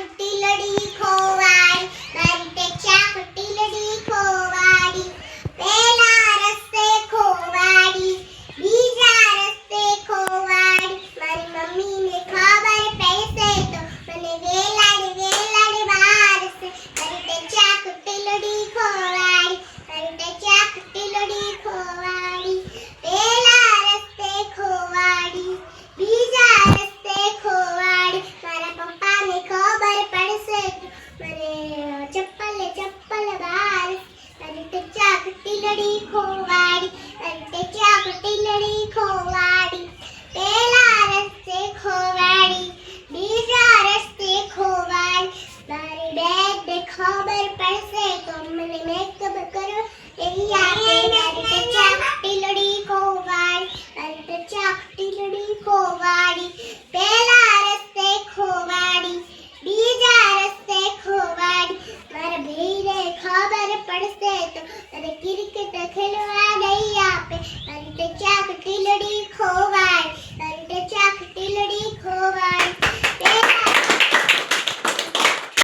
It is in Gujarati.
¡Gracias! ટીલડી ખોવાડી અંતે ચાપ ટીલડી ખોવાડી પેલા રસ્તે ખોવાડી બીજા રસ્તે ખોવાડી મારી બેગ ખબર પડશે તો મને મેકઅપ કરો એ આપે ચાપ ટીલડી ખોવાડી અંતે ચાપ ટીલડી ખોવાડી પેલા રસ્તે ખોવાડી બીજા રસ્તે ખોવાડી મારા ભાઈને ખબર પડશે તો તને કિરી